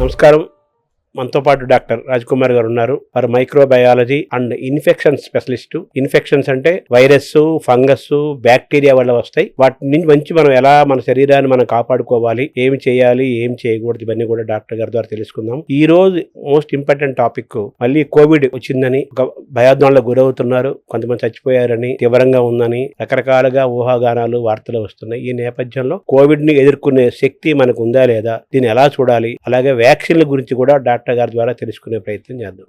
నమస్కారం మనతో పాటు డాక్టర్ కుమార్ గారు ఉన్నారు. వారు microbiology and infection specialist. Infections అంటే వైరస్ ఫంగస్ బ్యాక్టీరియా వల్ల వస్తాయి. వాటి నుంచి మంచి మనం ఎలా మన శరీరాన్ని మనం కాపాడుకోవాలి ఏమి చేయాలి ఏం చేయకూడదు ఇవన్నీ కూడా డాక్టర్ గారి ద్వారా తెలుసుకుందాం. ఈ రోజు మోస్ట్ ఇంపార్టెంట్ టాపిక్ మళ్ళీ కోవిడ్ వచ్చిందని ఒక భయాందోళనకు గురవుతున్నారు. కొంతమంది చచ్చిపోయారని తీవ్రంగా ఉందని రకరకాలుగా ఊహాగానాలు వార్తలు వస్తున్నాయి. ఈ నేపథ్యంలో కోవిడ్ని ఎదుర్కొనే శక్తి మనకు ఉందా లేదా? దీన్ని ఎలా చూడాలి? అలాగే వ్యాక్సిన్ల గురించి కూడా డాక్టర్ గారి ద్వారా తెలుసుకునే ప్రయత్నం చేద్దాం.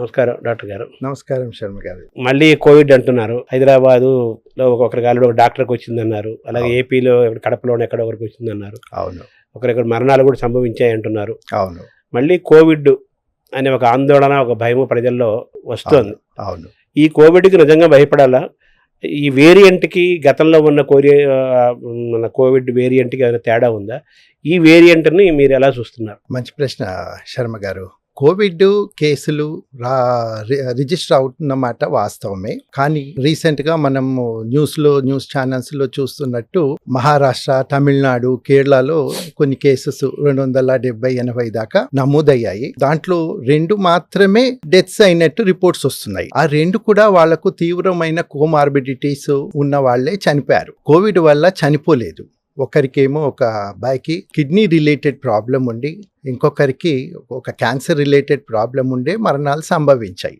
నమస్కారం డాక్టర్ గారు. నమస్కారం శర్మ గారు. మళ్ళీ కోవిడ్ అంటున్నారు. హైదరాబాదు లో ఒక్కొక్కరి గాలిలో ఒక డాక్టర్కి వచ్చిందన్నారు. అలాగే. ఏపీలో కడపలోనే ఎక్కడ ఒకరికి వచ్చిందన్నారు. అవును. ఒకరిక్కడ మరణాలు కూడా సంభవించాయి అంటున్నారు. అవును. మళ్ళీ కోవిడ్ అనే ఒక ఆందోళన ఒక భయము ప్రజల్లో వస్తుంది. అవును. ఈ కోవిడ్కి నిజంగా భయపడాలా? ఈ వేరియంట్కి గతంలో ఉన్న కోరి మన కోవిడ్ వేరియంట్కి ఏమైనా తేడా ఉందా? ఈ వేరియంట్ని మీరు ఎలా చూస్తున్నారు? మంచి ప్రశ్న శర్మ గారు. కోవిడ్ కేసులు రా రిజిస్టర్ అవుతున్నమాట వాస్తవమే. కానీ రీసెంట్గా మనము న్యూస్లో న్యూస్ ఛానల్స్లో చూస్తున్నట్టు మహారాష్ట్ర తమిళనాడు కేరళలో కొన్ని కేసెస్ రెండు వందల డెబ్బై ఎనభై దాకా నమోదయ్యాయి. దాంట్లో రెండు మాత్రమే డెత్స్ అయినట్టు రిపోర్ట్స్ వస్తున్నాయి. ఆ రెండు కూడా వాళ్ళకు తీవ్రమైన కోమార్బిడిటీస్ ఉన్న వాళ్ళే చనిపోయారు. కోవిడ్ వల్ల చనిపోలేదు. ఒకరికేమో ఒక అబ్బాయికి కిడ్నీ రిలేటెడ్ ప్రాబ్లం ఉండి ఇంకొకరికి ఒక క్యాన్సర్ రిలేటెడ్ ప్రాబ్లం ఉండే మరణాలు సంభవించాయి.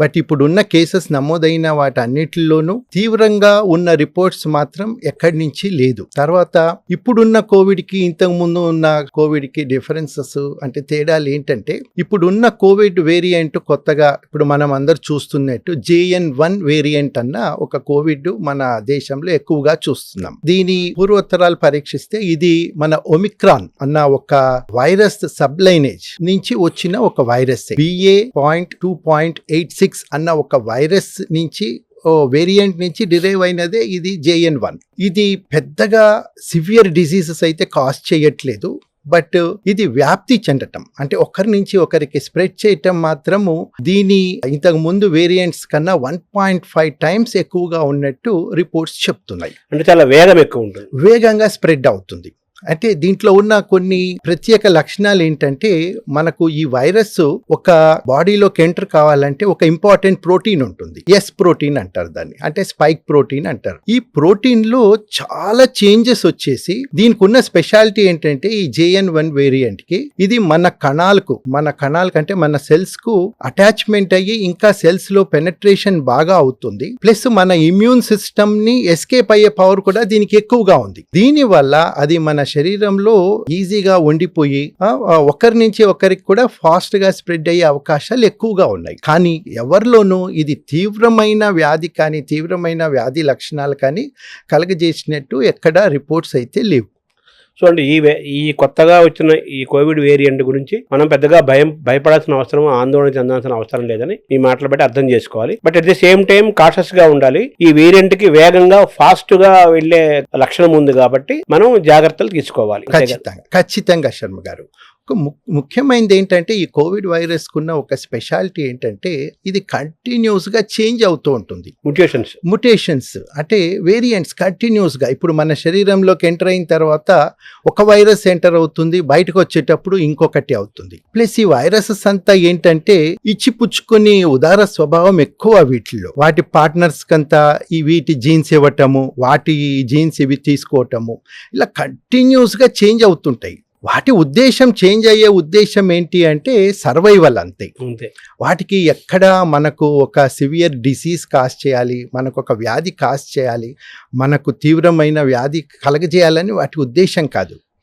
బట్ ఇప్పుడున్న కేసెస్ నమోదైన వాటన్నిటిలోనూ తీవ్రంగా ఉన్న రిపోర్ట్స్ మాత్రం ఎక్కడి నుంచి లేదు. తర్వాత ఇప్పుడున్న కోవిడ్కి ఇంతకు ముందు ఉన్న కోవిడ్కి డిఫరెన్సెస్ అంటే తేడాలు ఏంటంటే ఇప్పుడున్న కోవిడ్ వేరియంట్ కొత్తగా ఇప్పుడు మనం అందరు చూస్తున్నట్టు జేఎన్ వన్ వేరియంట్ అన్న ఒక కోవిడ్ మన దేశంలో ఎక్కువగా చూస్తున్నాం. దీని పూర్వోత్తరాలు పరీక్షిస్తే ఇది మన ఒమిక్రాన్ అన్న ఒక వైరస్ సబ్లైనేజ్ నుంచి వచ్చిన ఒక virus BA point two point eight six అన్న ఒక వైరస్ నుంచి వేరియంట్ నుంచి డిరైవ్ అయినదే ఇది జేఎన్ వన్ ఇది పెద్దగా సివియర్ డిసీజెస్ అయితే కాజ్ చేయట్లేదు. బట్ ఇది వ్యాప్తి చెందటం. అంటే ఒకరి నుంచి ఒకరికి స్ప్రెడ్ చేయటం మాత్రము దీని ఇంతకు ముందు వేరియంట్స్ కన్నా వన్ పాయింట్ ఫైవ్ టైమ్స్ ఎక్కువగా ఉన్నట్టు రిపోర్ట్స్ చెప్తున్నాయి. అంటే చాలా వేగం ఎక్కువ ఉంటుంది. వేగంగా స్ప్రెడ్ అవుతుంది. అంటే దీంట్లో ఉన్న కొన్ని ప్రత్యేక లక్షణాలు ఏంటంటే మనకు ఈ వైరస్ ఒక బాడీలోకి ఎంటర్ కావాలంటే ఒక ఇంపార్టెంట్ ప్రోటీన్ ఉంటుంది. ఎస్ ప్రోటీన్ అంటారు దాన్ని. అంటే స్పైక్ ప్రోటీన్ అంటారు. ఈ ప్రోటీన్లో చాలా చేంజెస్ వచ్చేసి దీనికి ఉన్న స్పెషాలిటీ ఏంటంటే ఈ జేఎన్ వన్ వేరియంట్కి ఇది మన కణాలకు మన కణాలకు అంటే మన సెల్స్కు అటాచ్మెంట్ అయ్యి ఇంకా సెల్స్లో పెనట్రేషన్ బాగా అవుతుంది. ప్లస్ మన ఇమ్యూన్ సిస్టమ్ని ఎస్కేప్ అయ్యే పవర్ కూడా దీనికి ఎక్కువగా ఉంది. దీని వల్ల అది మన శరీరంలో ఈజీగా ఉండిపోయి ఒకరి నుంచి ఒకరికి కూడా ఫాస్ట్గా స్ప్రెడ్ అయ్యే అవకాశాలు ఎక్కువగా ఉన్నాయి. కానీ ఎవరిలోనూ ఇది తీవ్రమైన వ్యాధి కానీ తీవ్రమైన వ్యాధి లక్షణాలు కానీ కలగజేసినట్టు ఎక్కడా రిపోర్ట్స్ అయితే లేవు. చూడండి ఈ ఈ కొత్తగా వచ్చిన ఈ కోవిడ్ వేరియంట్ గురించి మనం పెద్దగా భయం భయపడాల్సిన అవసరం ఆందోళన చెందాల్సిన అవసరం లేదని మీ మాటలు బట్టి అర్థం చేసుకోవాలి. But at the same time కాషస్గా ఉండాలి. ఈ వేరియంట్కి వేగంగా ఫాస్ట్గా వెళ్ళే లక్షణం ఉంది కాబట్టి మనం జాగ్రత్తలు తీసుకోవాలి. ఖచ్చితంగా ఖచ్చితంగా శర్మ గారు. ముఖ్యమైనది ఏంటంటే ఈ కోవిడ్ వైరస్ కున్న ఒక స్పెషాలిటీ ఏంటంటే ఇది కంటిన్యూస్గా చేంజ్ అవుతూ ఉంటుంది. మ్యూటేషన్స్ ముటేషన్స్ అంటే వేరియంట్స్ కంటిన్యూస్గా ఇప్పుడు మన శరీరంలోకి ఎంటర్ అయిన తర్వాత ఒక వైరస్ ఎంటర్ అవుతుంది బయటకు వచ్చేటప్పుడు ఇంకొకటి అవుతుంది. ప్లస్ ఈ వైరసెస్ అంతా ఏంటంటే ఇచ్చి పుచ్చుకొని ఉదార స్వభావం ఎక్కువ వీటిల్లో. వాటి పార్ట్నర్స్ కంతా ఈ వీటి జీన్స్ ఇవ్వటము వాటి జీన్స్ ఇవి తీసుకోవటము ఇలా కంటిన్యూస్గా చేంజ్ అవుతుంటాయి. వాటి ఉద్దేశం చేంజ్ అయ్యే ఉద్దేశం ఏంటి అంటే సర్వైవల్ అంతే. అంతే. వాటికి ఎక్కడ మనకు ఒక సివియర్ డిసీజ్ కాజ్ చేయాలి మనకు ఒక వ్యాధి కాజ్ చేయాలి మనకు తీవ్రమైన వ్యాధి కలగజేయాలని వాటి ఉద్దేశం కాదు.